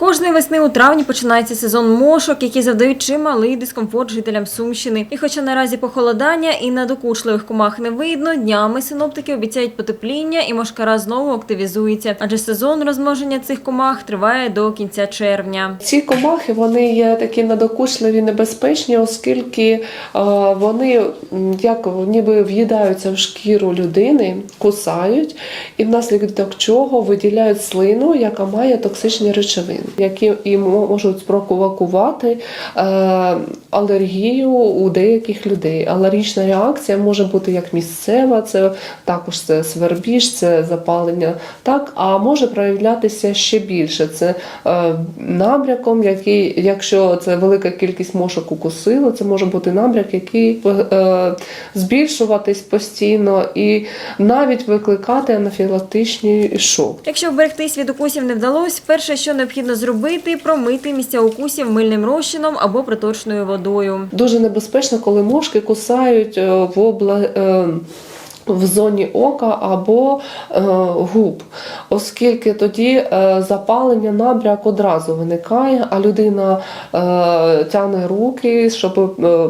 Кожної весни у травні починається сезон мошок, які завдають чималий дискомфорт жителям Сумщини. І хоча наразі похолодання і надокучливих комах не видно, днями синоптики обіцяють потепління і мошкара знову активізується, адже сезон розмноження цих комах триває до кінця червня. Ці комахи вони є такі надокучливі, небезпечні, оскільки вони як ніби в'їдаються в шкіру людини, кусають, і внаслідок чого виділяють слину, яка має токсичні речовини, які і можуть спровокувати е, алергію у деяких людей. Алергічна реакція може бути як місцева, це також це свербіж, це запалення, так, а може проявлятися ще більше. Це е, набряком, який, якщо це велика кількість мошок укусило, це може бути набряк, який е, збільшуватись постійно і навіть викликати анафілактичний шок. Якщо вберегтись від укусів не вдалося, перше, що необхідно зробити, промити місця укусів мильним розчином або проточною водою. Дуже небезпечно, коли мошки кусають е, в обла... в зоні ока або е, губ, оскільки тоді е, запалення набряк одразу виникає, а людина е, тягне руки, щоб е,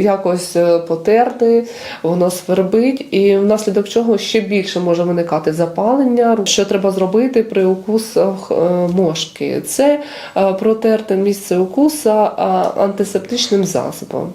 якось е, потерти, воно свербить, і внаслідок чого ще більше може виникати запалення. Що треба зробити при укусах е, мошки? Це е, протерти місце укуса е, антисептичним засобом.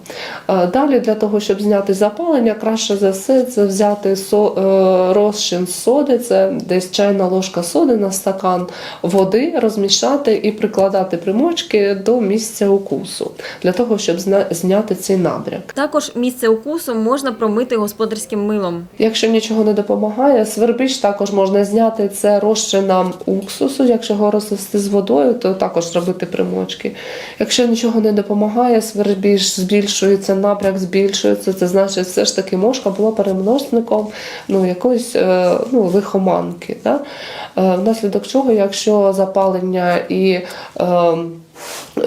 Е, Далі для того, щоб зняти запалення, краще за все це взяти со, е, розчин соди, це десь чайна ложка соди на стакан води, розмішати і прикладати примочки до місця укусу, для того, щоб зняти цей набряк. Також місце укусу можна промити господарським милом. Якщо нічого не допомагає, свербіж також можна зняти це розчином уксусу. Якщо його розвести з водою, то також робити примочки. Якщо нічого не допомагає, свербіж збільшується, набряк збільшується. Це значить, все ж таки мошка була переносником ну, якоїсь е, ну, лихоманки. Да? Е, Внаслідок чого, якщо запалення і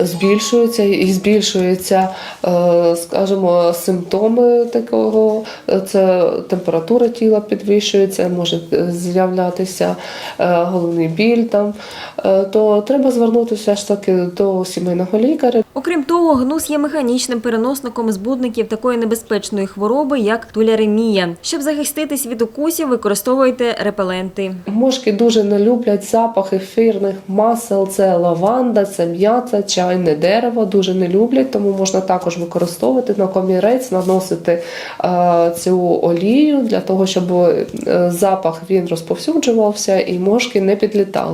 збільшується і збільшується, е, скажімо, симптоми такого, е, це температура тіла підвищується, може е, з'являтися головний біль там, то треба звернутися ж таки до сімейного лікаря. Окрім того, гнус є механічним переносником збудників такої небезпечної хвороби, як туляремія. Щоб захиститись від укусів, використовуйте репеленти. Мошки дуже не люблять запах ефірних масел, це лаванда, це м'ята, чайне дерево, дуже не люблять, тому можна також використовувати на комірець, наносити е, цю олію для того, щоб е, запах він розповсюджувався і мошки не підлітали.